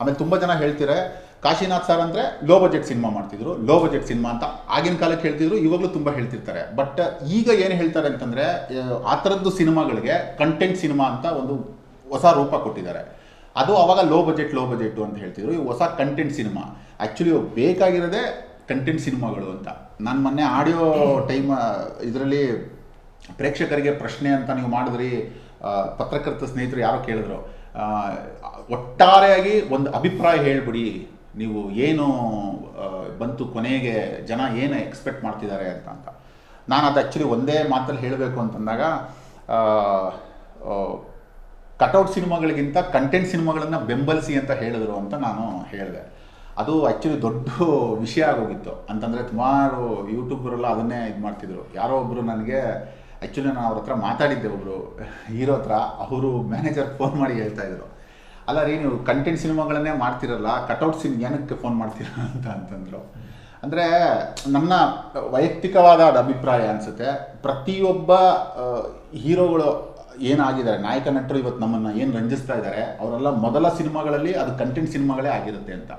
ಆಮೇಲೆ ತುಂಬ ಜನ ಹೇಳ್ತಾರೆ ಕಾಶಿನಾಥ್ ಸರ್ ಅಂದರೆ ಲೋ ಬಜೆಟ್ ಸಿನಿಮಾ ಮಾಡ್ತಿದ್ರು. ಲೋ ಬಜೆಟ್ ಸಿನಿಮಾ ಅಂತ ಆಗಿನ ಕಾಲಕ್ಕೆ ಹೇಳ್ತಿದ್ರು, ಇವಾಗಲೂ ತುಂಬ ಹೇಳ್ತಿರ್ತಾರೆ. ಬಟ್ ಈಗ ಏನು ಹೇಳ್ತಾರೆ ಅಂತಂದರೆ, ಆ ಥರದ್ದು ಸಿನಿಮಾಗಳಿಗೆ ಕಂಟೆಂಟ್ ಸಿನಿಮಾ ಅಂತ ಒಂದು ಹೊಸ ರೂಪ ಕೊಟ್ಟಿದ್ದಾರೆ. ಅದು ಅವಾಗ ಲೋ ಬಜೆಟ್ ಲೋ ಬಜೆಟ್ ಅಂತ ಹೇಳ್ತಿದ್ರು. ಈ ಹೊಸ ಕಂಟೆಂಟ್ ಸಿನಿಮಾ. ಆ್ಯಕ್ಚುಲಿ ಬೇಕಾಗಿರೋದೇ ಕಂಟೆಂಟ್ ಸಿನಿಮಾಗಳು ಅಂತ. ನಾನು ಮೊನ್ನೆ ಆಡಿಯೋ ಟೈಮ್ ಇದರಲ್ಲಿ ಪ್ರೇಕ್ಷಕರಿಗೆ ಪ್ರಶ್ನೆ ಅಂತ ನೀವು ಮಾಡಿದ್ರಿ ಪತ್ರಕರ್ತ ಸ್ನೇಹಿತರು ಯಾರೋ ಕೇಳಿದ್ರು. ಒಟ್ಟಾರೆಯಾಗಿ ಒಂದು ಅಭಿಪ್ರಾಯ ಹೇಳ್ಬಿಡಿ. ನೀವು ಏನು ಬಂತು ಕೊನೆಗೆ ಜನ ಏನು ಎಕ್ಸ್ಪೆಕ್ಟ್ ಮಾಡ್ತಿದ್ದಾರೆ ಅಂತ ಅಂತ. ನಾನು ಅದು ಆ್ಯಕ್ಚುಲಿ ಒಂದೇ ಮಾತಲ್ಲಿ ಹೇಳಬೇಕು ಅಂತಂದಾಗ ಕಟೌಟ್ ಸಿನಿಮಾಗಳಿಗಿಂತ ಕಂಟೆಂಟ್ ಸಿನಿಮಾಗಳನ್ನು ಬೆಂಬಲಿಸಿ ಅಂತ ಹೇಳಿದ್ರು ಅಂತ ನಾನು ಹೇಳಿದೆ. ಅದು ಆ್ಯಕ್ಚುಲಿ ದೊಡ್ಡ ವಿಷಯ ಆಗೋಗಿತ್ತು. ಅಂತಂದರೆ ಸುಮಾರು ಯೂಟ್ಯೂಬರೆಲ್ಲ ಅದನ್ನೇ ಇದು ಮಾಡ್ತಿದ್ರು. ಯಾರೋ ಒಬ್ಬರು ನನಗೆ ಆ್ಯಕ್ಚುಲಿ ನಾನು ಅವ್ರ ಹತ್ರ ಮಾತಾಡಿದ್ದೆ ಒಬ್ಬರು ಹೀರೋ ಹತ್ರ. ಅವರು ಮ್ಯಾನೇಜರ್ ಫೋನ್ ಮಾಡಿ ಹೇಳ್ತಾ ಇದ್ರು. ಅಲ್ಲ ರೀ, ನೀವು ಕಂಟೆಂಟ್ ಸಿನಿಮಾಗಳನ್ನೇ ಮಾಡ್ತಿರಲ್ಲ ಕಟೌಟ್ ಸಿನ್ ಏನಕ್ಕೆ ಫೋನ್ ಮಾಡ್ತೀರ ಅಂತ ಅಂತಂದರು. ಅಂದರೆ ನನ್ನ ವೈಯಕ್ತಿಕವಾದ ಅಭಿಪ್ರಾಯ ಅನಿಸುತ್ತೆ. ಪ್ರತಿಯೊಬ್ಬ ಹೀರೋಗಳು ಏನಾಗಿದ್ದಾರೆ, ನಾಯಕ ನಟರು ಇವತ್ತು ನಮ್ಮನ್ನು ಏನು ರಂಜಿಸ್ತಾ ಇದ್ದಾರೆ, ಅವರೆಲ್ಲ ಮೊದಲ ಸಿನಿಮಾಗಳಲ್ಲಿ ಅದು ಕಂಟೆಂಟ್ ಸಿನಿಮಾಗಳೇ ಆಗಿರುತ್ತೆ ಅಂತ.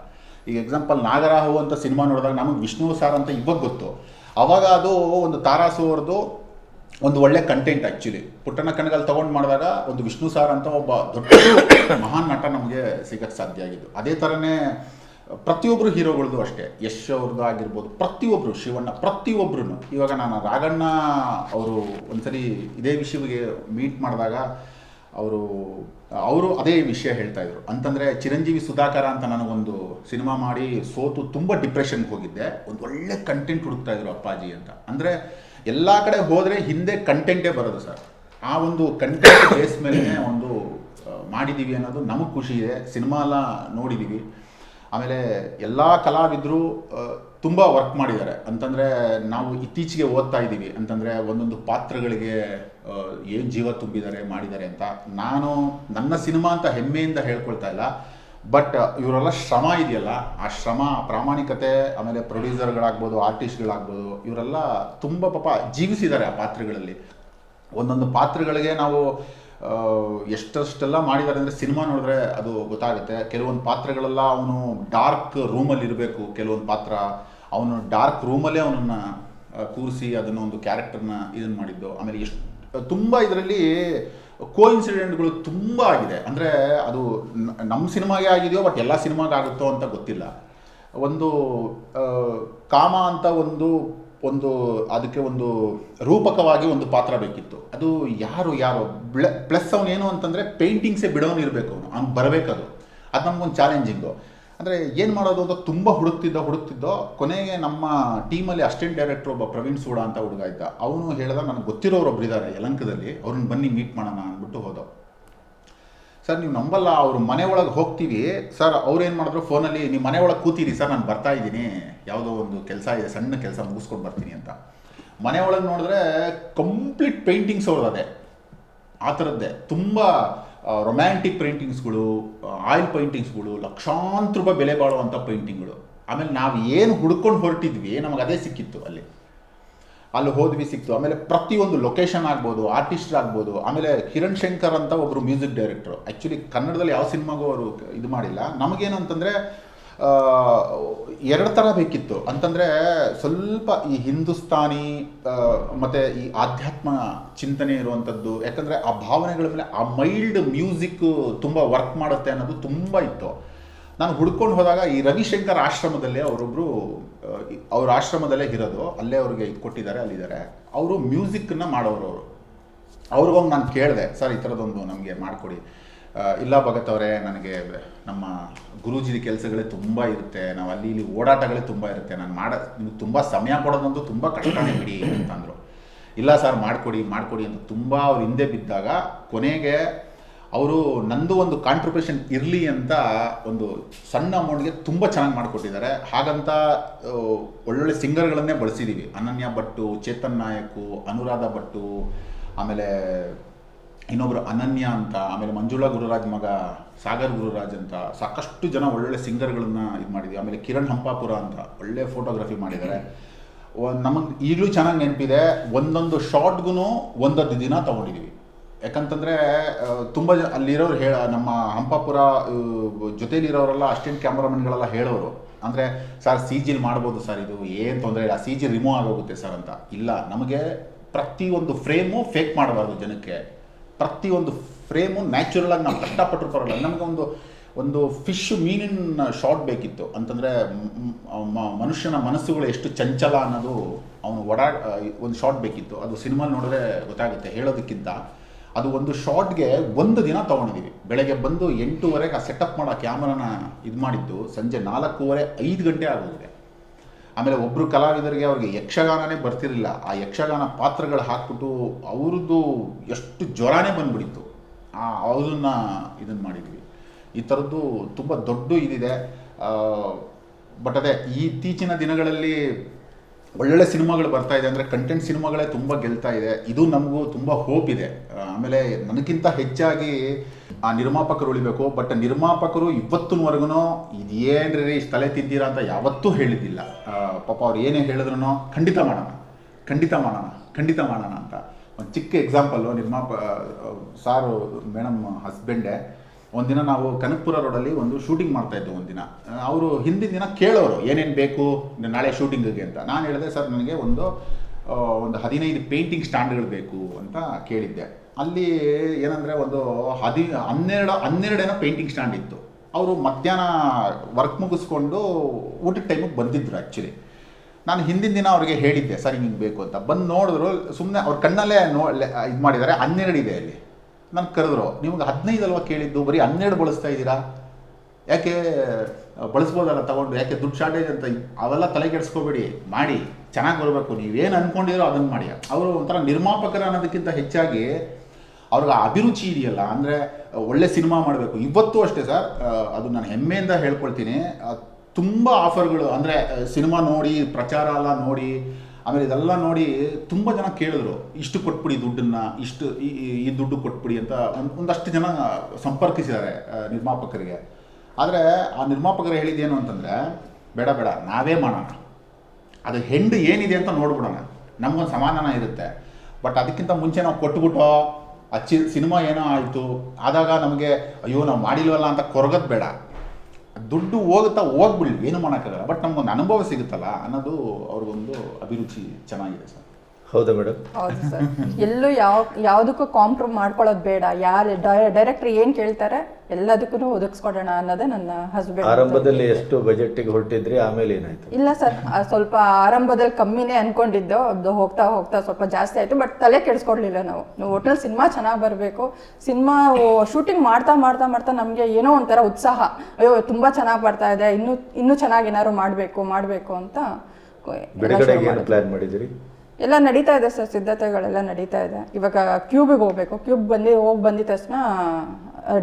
ಈಗ ಎಕ್ಸಾಂಪಲ್ ನಾಗರಾಹು ಅಂತ ಸಿನಿಮಾ ನೋಡಿದಾಗ ನಮಗೆ ವಿಷ್ಣು ಸಾರ್ ಅಂತ ಇವಾಗ ಗೊತ್ತು. ಅವಾಗ ಅದು ಒಂದು ತಾರಾಸು ಅವ್ರದ್ದು ಒಂದು ಒಳ್ಳೆ ಕಂಟೆಂಟ್ ಆ್ಯಕ್ಚುಲಿ ಪುಟ್ಟಣ ಕಣಗಲ್ ತೊಗೊಂಡು ಮಾಡಿದಾಗ ಒಂದು ವಿಷ್ಣು ಸಾರ್ ಅಂತ ಒಬ್ಬ ದೊಡ್ಡ ಮಹಾನ್ ನಟ ನಮಗೆ ಸಿಗಕ್ಕೆ ಸಾಧ್ಯ ಆಗಿದ್ದು. ಅದೇ ಥರನೇ ಪ್ರತಿಯೊಬ್ಬರು ಹೀರೋಗಳದ್ದು ಅಷ್ಟೇ. ಯಶ್ ಅವ್ರದ್ದು ಆಗಿರ್ಬೋದು ಪ್ರತಿಯೊಬ್ಬರು ಶಿವಣ್ಣ ಪ್ರತಿಯೊಬ್ಬರು ಇವಾಗ ನಾನು ರಾಗಣ್ಣ ಅವರು ಒಂದ್ಸಲಿ ಇದೇ ವಿಷಯಕ್ಕೆ ಮೀಟ್ ಮಾಡಿದಾಗ ಅವರು ಅವರು ಅದೇ ವಿಷಯ ಹೇಳ್ತಾ ಇದ್ರು. ಅಂತಂದರೆ ಚಿರಂಜೀವಿ ಸುಧಾಕರ ಅಂತ ನನಗೊಂದು ಸಿನಿಮಾ ಮಾಡಿ ಸೋತು ತುಂಬ ಡಿಪ್ರೆಷನ್ಗೆ ಹೋಗಿದ್ದೆ. ಒಂದು ಒಳ್ಳೆ ಕಂಟೆಂಟ್ ಹುಡುಕ್ತಾ ಇದ್ರು ಅಪ್ಪಾಜಿ ಅಂತ. ಅಂದರೆ ಎಲ್ಲ ಕಡೆ ಹೋದರೆ ಹಿಂದೆ ಕಂಟೆಂಟೇ ಬರೋದು ಸರ್. ಆ ಒಂದು ಕಂಟೆಂಟ್ ಬೇಸ್ ಮೇಲೆ ಒಂದು ಮಾಡಿದೀವಿ ಅನ್ನೋದು ನಮಗೆ ಖುಷಿ ಇದೆ. ಸಿನಿಮಾ ಎಲ್ಲ ನೋಡಿದ್ದೀವಿ ಆಮೇಲೆ ಎಲ್ಲ ಕಲಾವಿದರು ತುಂಬ ವರ್ಕ್ ಮಾಡಿದ್ದಾರೆ. ಅಂತಂದರೆ ನಾವು ಇತ್ತೀಚೆಗೆ ಓದ್ತಾ ಇದ್ದೀವಿ. ಅಂತಂದರೆ ಒಂದೊಂದು ಪಾತ್ರಗಳಿಗೆ ಏನು ಜೀವ ತುಂಬಿದ್ದಾರೆ, ಮಾಡಿದ್ದಾರೆ ಅಂತ ನಾನು ನನ್ನ ಸಿನಿಮಾ ಅಂತ ಹೆಮ್ಮೆಯಿಂದ ಹೇಳ್ಕೊಳ್ತಾ ಇಲ್ಲ. ಬಟ್ ಇವರೆಲ್ಲ ಶ್ರಮ ಇದೆಯಲ್ಲ, ಆ ಶ್ರಮ, ಪ್ರಾಮಾಣಿಕತೆ, ಆಮೇಲೆ ಪ್ರೊಡ್ಯೂಸರ್ಗಳಾಗ್ಬೋದು, ಆರ್ಟಿಸ್ಟ್ಗಳಾಗ್ಬೋದು, ಇವರೆಲ್ಲ ತುಂಬ ಪಾಪ ಜೀವಿಸಿದ್ದಾರೆ ಆ ಪಾತ್ರಗಳಲ್ಲಿ. ಒಂದೊಂದು ಪಾತ್ರಗಳಿಗೆ ನಾವು ಎಷ್ಟೆಷ್ಟೆಲ್ಲ ಮಾಡಿದ್ದಾರೆ ಅಂದರೆ ಸಿನಿಮಾ ನೋಡಿದ್ರೆ ಅದು ಗೊತ್ತಾಗುತ್ತೆ. ಕೆಲವೊಂದು ಪಾತ್ರಗಳೆಲ್ಲ ಅವನು ಡಾರ್ಕ್ ರೂಮಲ್ಲಿ ಇರಬೇಕು. ಕೆಲವೊಂದು ಪಾತ್ರ ಅವನು ಡಾರ್ಕ್ ರೂಮಲ್ಲೇ ಅವನನ್ನು ಕೂರಿಸಿ ಅದನ್ನು ಒಂದು ಕ್ಯಾರೆಕ್ಟರ್ನ ಇದನ್ನು ಮಾಡಿದ್ದು. ಆಮೇಲೆ ಎಷ್ಟು, ತುಂಬ ಇದರಲ್ಲಿ ಕೋ ಇನ್ಸಿಡೆಂಟ್ಗಳು ತುಂಬ ಆಗಿದೆ. ಅಂದರೆ ಅದು ನಮ್ಮ ಸಿನಿಮಾಗೆ ಆಗಿದೆಯೋ ಬಟ್ ಎಲ್ಲ ಸಿನಿಮಾಗಾಗುತ್ತೋ ಅಂತ ಗೊತ್ತಿಲ್ಲ. ಒಂದು ಕಾಮ ಅಂತ ಒಂದು ಒಂದು, ಅದಕ್ಕೆ ಒಂದು ರೂಪಕವಾಗಿ ಒಂದು ಪಾತ್ರ ಬೇಕಿತ್ತು. ಅದು ಯಾರು ಯಾರು? ಪ್ಲಸ್ ಅವನೇನು ಅಂತಂದರೆ ಪೇಂಟಿಂಗ್ಸೇ ಬಿಡೋನು ಇರಬೇಕು ಅವನು. ಅವ್ನು ಬರಬೇಕದು. ಅದು ನಮಗೊಂದು ಚಾಲೆಂಜಿಂಗು ಅಂದರೆ ಏನು ಮಾಡೋದು ಅಂತ ತುಂಬ ಹುಡುಕ್ತಿದ್ದೋ ಹುಡುಕ್ತಿದ್ದೋ, ಕೊನೆಗೆ ನಮ್ಮ ಟೀಮಲ್ಲಿ ಅಸಿಸ್ಟೆಂಟ್ ಡೈರೆಕ್ಟರ್ ಒಬ್ಬ ಪ್ರವೀಣ್ ಸೂಡ ಅಂತ ಹುಡುಗ ಇದ್ದ. ಅವನು ಹೇಳ್ದ, ನನಗೆ ಗೊತ್ತಿರೋರು ಒಬ್ಬರಿದ್ದಾರೆ ಯಲಂಕದಲ್ಲಿ. ಅವ್ರನ್ನ ಬನ್ನಿ ಮೀಟ್ ಮಾಡೋಣ ಅಂದ್ಬಿಟ್ಟು ಹೋದೋ ಸರ್ ನೀವು ನಂಬಲ್ಲ, ಅವ್ರ ಮನೆ ಒಳಗೆ ಹೋಗ್ತೀವಿ. ಸರ್ ಅವ್ರೇನು ಮಾಡಿದ್ರು ಫೋನಲ್ಲಿ ನೀವು ಮನೆ ಒಳಗೆ ಕೂತೀರಿ ಸರ್ ನಾನು ಬರ್ತಾ ಇದ್ದೀನಿ. ಯಾವುದೋ ಒಂದು ಕೆಲಸ ಇದೆ, ಸಣ್ಣ ಕೆಲಸ ಮುಗಿಸ್ಕೊಂಡು ಬರ್ತೀನಿ ಅಂತ. ಮನೆ ಒಳಗೆ ನೋಡಿದ್ರೆ ಕಂಪ್ಲೀಟ್ ಪೇಂಟಿಂಗ್ಸ್ ಅವ್ರದ್ದು ಅದೇ. ಆ ಥರದ್ದೇ. ತುಂಬ ರೊಮ್ಯಾಂಟಿಕ್ ಪೇಂಟಿಂಗ್ಸ್ಗಳು ಆಯಿಲ್ ಪೇಂಟಿಂಗ್ಸ್ಗಳು ಲಕ್ಷಾಂತರ ರೂಪಾಯಿ ಬೆಲೆ ಬಾಳುವಂಥ ಪೇಂಟಿಂಗ್ಗಳು ಆಮೇಲೆ ನಾವು ಏನು ಹುಡ್ಕೊಂಡು ಹೊರಟಿದ್ವಿ, ನಮಗೆ ಅದೇ ಸಿಕ್ಕಿತ್ತು ಅಲ್ಲಿ. ಅಲ್ಲಿ ಹೋದ್ವಿ ಸಿಕ್ತು. ಆಮೇಲೆ ಪ್ರತಿಯೊಂದು ಲೊಕೇಶನ್ ಆಗ್ಬೋದು ಆರ್ಟಿಸ್ಟ್ ಆಗ್ಬೋದು, ಆಮೇಲೆ ಕಿರಣ್ ಶಂಕರ್ ಅಂತ ಒಬ್ಬರು ಮ್ಯೂಸಿಕ್ ಡೈರೆಕ್ಟ್ರು ಆ್ಯಕ್ಚುಲಿ ಕನ್ನಡದಲ್ಲಿ ಯಾವ ಸಿನಿಮಾಗೂ ಅವರು ಇದು ಮಾಡಿಲ್ಲ. ನಮಗೇನು ಅಂತಂದರೆ ಎರಡು ಥರ ಬೇಕಿತ್ತು. ಅಂತಂದರೆ ಸ್ವಲ್ಪ ಈ ಹಿಂದೂಸ್ತಾನಿ ಮತ್ತು ಈ ಆಧ್ಯಾತ್ಮ ಚಿಂತನೆ ಇರುವಂಥದ್ದು ಯಾಕಂದರೆ ಆ ಭಾವನೆಗಳ ಮೇಲೆ, ಆ ಮೈಲ್ಡ್ ಮ್ಯೂಸಿಕ್ ತುಂಬ ವರ್ಕ್ ಮಾಡುತ್ತೆ ಅನ್ನೋದು ತುಂಬ ಇತ್ತು. ನಾನು ಹುಡ್ಕೊಂಡು ಹೋದಾಗ ಈ ರವಿಶಂಕರ್ ಆಶ್ರಮದಲ್ಲೇ ಅವರೊಬ್ಬರು ಅವ್ರ ಆಶ್ರಮದಲ್ಲೇ ಇರೋದು, ಅಲ್ಲೇ ಅವ್ರಿಗೆ ಇದು ಕೊಟ್ಟಿದ್ದಾರೆ, ಅಲ್ಲಿದ್ದಾರೆ. ಅವರು ಮ್ಯೂಸಿಕ್ಕನ್ನು ಮಾಡೋರು ಅವರು. ಅವ್ರಿಗೊಂದು ನಾನು ಕೇಳಿದೆ, ಸರ್, ಈ ಥರದೊಂದು ನಮಗೆ ಮಾಡಿಕೊಡಿ. ಇಲ್ಲ ಭಗತ್ ಅವರೇ, ನನಗೆ ನಮ್ಮ ಗುರೂಜಿ ಕೆಲಸಗಳೇ ತುಂಬ ಇರುತ್ತೆ, ನಾವು ಅಲ್ಲಿ ಇಲ್ಲಿ ಓಡಾಟಗಳೇ ತುಂಬ ಇರುತ್ತೆ, ನಾನು ಮಾಡ, ನಿಮ್ಗೆ ತುಂಬ ಸಮಯ ಕೊಡೋದಂತೂ ತುಂಬ ಕಷ್ಟನೇ ಬಿಡಿ, ಅಂತಂದರು. ಇಲ್ಲ ಸರ್, ಮಾಡಿಕೊಡಿ ಮಾಡಿಕೊಡಿ ಅಂತ ತುಂಬ ಅವ್ರ ಹಿಂದೆ ಬಿದ್ದಾಗ ಕೊನೆಗೆ ಅವರು ನಂದು ಒಂದು ಕಾಂಟ್ರಿಬ್ಯೂಷನ್ ಇರಲಿ ಅಂತ ಒಂದು ಸಣ್ಣ ಅಮೌಂಟ್ಗೆ ತುಂಬ ಚೆನ್ನಾಗಿ ಮಾಡಿಕೊಟ್ಟಿದ್ದಾರೆ. ಹಾಗಂತ ಒಳ್ಳೊಳ್ಳೆ ಸಿಂಗರ್ಗಳನ್ನೇ ಬಳಸಿದ್ದೀವಿ ಅನನ್ಯ ಭಟ್ಟು, ಚೇತನ್ ನಾಯಕು, ಅನುರಾಧ ಭಟ್ಟು, ಆಮೇಲೆ ಇನ್ನೊಬ್ರು ಅನನ್ಯ ಅಂತ, ಆಮೇಲೆ ಮಂಜುಳಾ ಗುರುರಾಜ್ ಮಗ, ಸಾಗರ್ ಗುರುರಾಜ್ ಅಂತ, ಸಾಕಷ್ಟು ಜನ ಒಳ್ಳೊಳ್ಳೆ ಸಿಂಗರ್ಗಳನ್ನ ಇದು ಮಾಡಿದ್ವಿ. ಆಮೇಲೆ ಕಿರಣ್ ಹಂಪಾಪುರ ಅಂತ, ಒಳ್ಳೆ ಫೋಟೋಗ್ರಫಿ ಮಾಡಿದ್ದಾರೆ. ನಮಗೆ ಈಗಲೂ ಚೆನ್ನಾಗಿ ನೆನಪಿದೆ. ಒಂದೊಂದು ಶಾರ್ಟ್ಗೂ ಒಂದೊಂದು ದಿನ ತೊಗೊಂಡಿದ್ದೀವಿ ಯಾಕಂತಂದರೆ ತುಂಬ ಜನ ಅಲ್ಲಿರೋರು ಹೇಳ, ನಮ್ಮ ಹಂಪಾಪುರ ಜೊತೆಲಿರೋರೆಲ್ಲ ಅಸ್ಟೆಂಟ್ ಕ್ಯಾಮ್ರಾಮನ್ಗಳೆಲ್ಲ ಹೇಳೋರು. ಅಂದರೆ, ಸರ್, ಸಿ ಜಿಲ್ ಮಾಡ್ಬೋದು ಸರ್ ಇದು, ಏನು ತೊಂದರೆ ಇಲ್ಲ, ಸಿ ಜಿ ರಿಮೂವ್ ಆಗೋಗುತ್ತೆ ಸರ್ ಅಂತ. ಇಲ್ಲ, ನಮಗೆ ಪ್ರತಿಯೊಂದು ಫ್ರೇಮು ಫೇಕ್ ಮಾಡಬಾರ್ದು ಜನಕ್ಕೆ. ಪ್ರತಿಯೊಂದು ಫ್ರೇಮು ನ್ಯಾಚುರಲ್ ಆಗಿ ನಾವು ಕಷ್ಟಪಟ್ಟರು ಪರವಾಗಿಲ್ಲ. ನಮಗೆ ಒಂದು ಒಂದು ಫಿಶ್ ಮೀನಿನ ಶಾರ್ಟ್ ಬೇಕಿತ್ತು. ಅಂತಂದರೆ ಮನುಷ್ಯನ ಮನಸ್ಸುಗಳು ಎಷ್ಟು ಚಂಚಲ ಅನ್ನೋದು ಅವನು ಒಡಾ ಒಂದು ಶಾರ್ಟ್ ಬೇಕಿತ್ತು. ಅದು ಸಿನಿಮಾ ನೋಡಿದ್ರೆ ಗೊತ್ತಾಗುತ್ತೆ, ಹೇಳೋದಕ್ಕಿಂತ. ಅದು ಒಂದು ಶಾರ್ಟ್ಗೆ ಒಂದು ದಿನ ತೊಗೊಂಡಿದ್ದೀವಿ ಬೆಳಗ್ಗೆ ಬಂದು ಎಂಟೂವರೆಗೆ ಆ ಸೆಟಪ್ ಮಾಡೋ ಕ್ಯಾಮ್ರಾನ ಇದು ಮಾಡಿದ್ದು ಸಂಜೆ ನಾಲ್ಕೂವರೆ, ಐದು ಗಂಟೆ ಆಗೋಗಿದೆ. ಆಮೇಲೆ ಒಬ್ಬರು ಕಲಾವಿದರಿಗೆ ಅವ್ರಿಗೆ ಯಕ್ಷಗಾನನೇ ಬರ್ತಿರಲಿಲ್ಲ. ಆ ಯಕ್ಷಗಾನ ಪಾತ್ರಗಳು ಹಾಕ್ಬಿಟ್ಟು ಅವ್ರದ್ದು ಎಷ್ಟು ಜ್ವರನೇ ಬಂದ್ಬಿಡಿತ್ತು ಆ, ಅವ್ರನ್ನ ಇದನ್ನು ಮಾಡಿದ್ವಿ. ಈ ಥರದ್ದು ತುಂಬ ದೊಡ್ಡ ಇದಿದೆ. ಬಟ್ ಅದೇ ಇತ್ತೀಚಿನ ದಿನಗಳಲ್ಲಿ ಒಳ್ಳೊಳ್ಳೆ ಸಿನಿಮಾಗಳು ಬರ್ತಾ ಇದೆ ಅಂದರೆ ಕಂಟೆಂಟ್ ಸಿನಿಮಾಗಳೇ ತುಂಬ ಗೆಲ್ತಾ ಇದೆ. ಇದು ನಮಗೂ ತುಂಬ ಹೋಪ್ ಇದೆ. ಆಮೇಲೆ ನನಗಿಂತ ಹೆಚ್ಚಾಗಿ ಆ ನಿರ್ಮಾಪಕರು ಉಳಿಬೇಕು. ಬಟ್ ನಿರ್ಮಾಪಕರು ಇವತ್ತಿನವರೆಗೂ ಇದೇನ್ರಿ ಇಷ್ಟು ತಲೆ ತಿಂತೀರಾ ಅಂತ ಯಾವತ್ತೂ ಹೇಳಿದ್ದಿಲ್ಲ. ಪಾಪ ಅವ್ರು ಏನೇ ಹೇಳಿದ್ರು ಖಂಡಿತ ಮಾಡೋಣ. ಖಂಡಿತ ಮಾಡೋಣ. ಖಂಡಿತ ಮಾಡೋಣ ಅಂತ. ಒಂದು ಚಿಕ್ಕ ಎಕ್ಸಾಂಪಲ್ಲು ನಿರ್ಮಾಪ ಸಾರು, ಮೇಡಮ್ ಹಸ್ಬೆಂಡೆ ಒಂದಿನ ನಾವು ಕನಕಪುರ ರೋಡಲ್ಲಿ ಒಂದು ಶೂಟಿಂಗ್ ಮಾಡ್ತಾ ಇದ್ದೆ ಒಂದಿನ ಅವರು ಹಿಂದಿನ ದಿನ ಕೇಳೋರು, ಏನೇನು ಬೇಕು ನಾಳೆ ಶೂಟಿಂಗಿಗೆ ಅಂತ. ನಾನು ಹೇಳಿದೆ, ಸರ್, ನನಗೆ ಒಂದು ಒಂದು ಹದಿನೈದು ಪೇಂಟಿಂಗ್ ಸ್ಟ್ಯಾಂಡ್ಗಳು ಬೇಕು ಅಂತ ಕೇಳಿದ್ದೆ. ಅಲ್ಲಿ ಏನಂದರೆ ಒಂದು ಹದಿ, ಹನ್ನೆರಡು ಹನ್ನೆರಡೇನೋ ಪೇಂಟಿಂಗ್ ಸ್ಟ್ಯಾಂಡ್ ಇತ್ತು. ಅವರು ಮಧ್ಯಾಹ್ನ ವರ್ಕ್ ಮುಗಿಸ್ಕೊಂಡು ಊಟದ ಟೈಮಿಗೆ ಬಂದಿದ್ದರು ಆ್ಯಕ್ಚುಲಿ ನಾನು ಹಿಂದಿನ ದಿನ ಅವ್ರಿಗೆ ಹೇಳಿದ್ದೆ, ಸರ್, ಹಿಂಗೆ ಬೇಕು ಅಂತ. ಬಂದು ನೋಡಿದ್ರು ಸುಮ್ಮನೆ ಅವ್ರ ಕಣ್ಣಲ್ಲೇ ನೋ ಇದು ಮಾಡಿದ್ದಾರೆ, ಹನ್ನೆರಡು ಇದೆ ಅಲ್ಲಿ. ನಾನು ಕರೆದ್ರು, ನಿಮ್ಗೆ ಹದಿನೈದು ಅಲ್ವಾ ಕೇಳಿದ್ದು? ಬರೀ ಹನ್ನೆರಡು ಬಳಸ್ತಾ ಇದ್ದೀರಾ? ಯಾಕೆ, ಬಳಸ್ಬೋದಲ್ಲ ತಗೊಂಡು? ಯಾಕೆ ದುಡ್ಡು ಶಾರ್ಟೇಜ್ ಅಂತ ಅವೆಲ್ಲ ತಲೆ ಕೆಡಿಸ್ಕೋಬೇಡಿ. ಮಾಡಿ, ಚೆನ್ನಾಗಿ ಬರಬೇಕು. ನೀವೇನು ಅಂದ್ಕೊಂಡಿರೋ ಅದನ್ನು ಮಾಡಿ. ಅವರು ಒಂಥರ ನಿರ್ಮಾಪಕರ ಅನ್ನೋದಕ್ಕಿಂತ ಹೆಚ್ಚಾಗಿ ಅವ್ರಿಗೆ ಅಭಿರುಚಿ ಇದೆಯಲ್ಲ, ಅಂದರೆ ಒಳ್ಳೆ ಸಿನಿಮಾ ಮಾಡಬೇಕು. ಇವತ್ತು ಅಷ್ಟೇ ಸರ್ ಅದು ನಾನು ಹೆಮ್ಮೆಯಿಂದ ಹೇಳ್ಕೊಳ್ತೀನಿ. ತುಂಬ ಆಫರ್ಗಳು ಅಂದರೆ ಸಿನಿಮಾ ನೋಡಿ, ಪ್ರಚಾರ ಎಲ್ಲ ನೋಡಿ ಆಮೇಲೆ ಇದೆಲ್ಲ ನೋಡಿ ತುಂಬ ಜನ ಕೇಳಿದ್ರು, ಇಷ್ಟು ಕೊಟ್ಬಿಡಿ ದುಡ್ಡನ್ನು, ಇಷ್ಟು ಈ ದುಡ್ಡು ಕೊಟ್ಬಿಡಿ ಅಂತ ಒಂದು, ಒಂದಷ್ಟು ಜನ ಸಂಪರ್ಕಿಸಿದ್ದಾರೆ ನಿರ್ಮಾಪಕರಿಗೆ. ಆದರೆ ಆ ನಿರ್ಮಾಪಕರು ಹೇಳಿದ್ದೇನು ಅಂತಂದರೆ, ಬೇಡ ಬೇಡ, ನಾವೇ ಮಾಡೋಣ. ಅದು ಹೆಂಡು ಏನಿದೆ ಅಂತ ನೋಡ್ಬಿಡೋಣ. ನಮಗೊಂದು ಸಮಾಧಾನ ಇರುತ್ತೆ. ಬಟ್ ಅದಕ್ಕಿಂತ ಮುಂಚೆ ನಾವು ಕೊಟ್ಬಿಟ್ಟೋ ಅಚ್ಚಿ ಸಿನಿಮಾ ಏನೋ ಆಯಿತು, ಆದಾಗ ನಮಗೆ, ಅಯ್ಯೋ, ನಾವು ಮಾಡಿಲ್ವಲ್ಲ ಅಂತ ಕೊರಗದ್ ಬೇಡ. ದುಡ್ಡು ಹೋಗುತ್ತಾ ಹೋಗ್ಬಿಡ್ಲಿ. ಏನು ಮಾಡೋಕ್ಕಾಗಲ್ಲ. ಬಟ್ ನಮ್ಗೊಂದು ಅನುಭವ ಸಿಗುತ್ತಲ್ಲ ಅನ್ನೋದು ಅವ್ರಿಗೊಂದು ಅಭಿರುಚಿ ಚೆನ್ನಾಗಿದೆ ಸರ್. ಹೌದಾ ಮೇಡಮ್? ಹೌದು ಸರ್. ಎಲ್ಲೂ ಯಾವ ಯಾವುದಕ್ಕೂ ಕಾಂಪ್ರಮ್ ಮಾಡ್ಕೊಳ್ಳೋದು ಬೇಡ. ಯಾರು ಡೈರೆಕ್ಟ್ರ್ ಏನು ಕೇಳ್ತಾರೆ ಎಲ್ಲದಕ್ಕೂ ಒದಗಿಸ್ಕೊಡೋಣ ಅನ್ನೋದೇ ನನ್ನ ಹಸ್ಬೆಂಡ್ ಆರಂಭದಲ್ಲಿ ಎಷ್ಟು ಬಜೆಟ್ಗೆ ಹೊರಟಿದ್ರಿ ಆಮೇಲೆ ಏನಾಯ್ತು? ಇಲ್ಲ ಸರ್ ಸ್ವಲ್ಪ ಆರಂಭದಲ್ಲಿ ಕಮ್ಮಿನೇ ಅನ್ಕೊಂಡಿದ್ದು ಅದು ಹೋಗ್ತಾ ಹೋಗ್ತಾ ಸ್ವಲ್ಪ ಜಾಸ್ತಿ ಆಯ್ತು ಬಟ್ ತಲೆ ಕೆಡಿಸ್ಕೊಡ್ಲಿಲ್ಲ ನಾವು. ನಾವು ಹೋಟೆಲ್ ಸಿನಿಮಾ ಚೆನ್ನಾಗಿ ಬರಬೇಕು. ಸಿನಿಮಾ ಶೂಟಿಂಗ್ ಮಾಡ್ತಾ ಮಾಡ್ತಾ ಮಾಡ್ತಾ ನಮಗೆ ಏನೋ ಒಂಥರ ಉತ್ಸಾಹ. ಅಯ್ಯೋ ತುಂಬಾ ಚೆನ್ನಾಗಿ ಬರ್ತಾ ಇದೆ ಇನ್ನೂ ಇನ್ನೂ ಚೆನ್ನಾಗಿ ಏನಾದ್ರು ಮಾಡಬೇಕು ಮಾಡಬೇಕು ಅಂತ ಪ್ಲಾನ್ ಮಾಡಿದಿರಿ ಎಲ್ಲ ನಡೀತಾ ಇದೆ ಸರ್ ಸಿದ್ಧತೆಗಳೆಲ್ಲ ನಡೀತಾ ಇದೆ. ಇವಾಗ ಕ್ಯೂಬಿಗೆ ಹೋಗ್ಬೇಕು. ಕ್ಯೂಬ್ ಬಂದು ಹೋಗಿ ಬಂದಿದ ತಕ್ಷಣ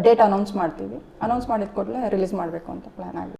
ಡೇಟ್ ಅನೌನ್ಸ್ ಮಾಡ್ತೀವಿ. ಅನೌನ್ಸ್ ಮಾಡಿದ ಕೂಡಲೇ ರಿಲೀಸ್ ಮಾಡಬೇಕು ಅಂತ ಪ್ಲಾನ್ ಆಗಿದೆ.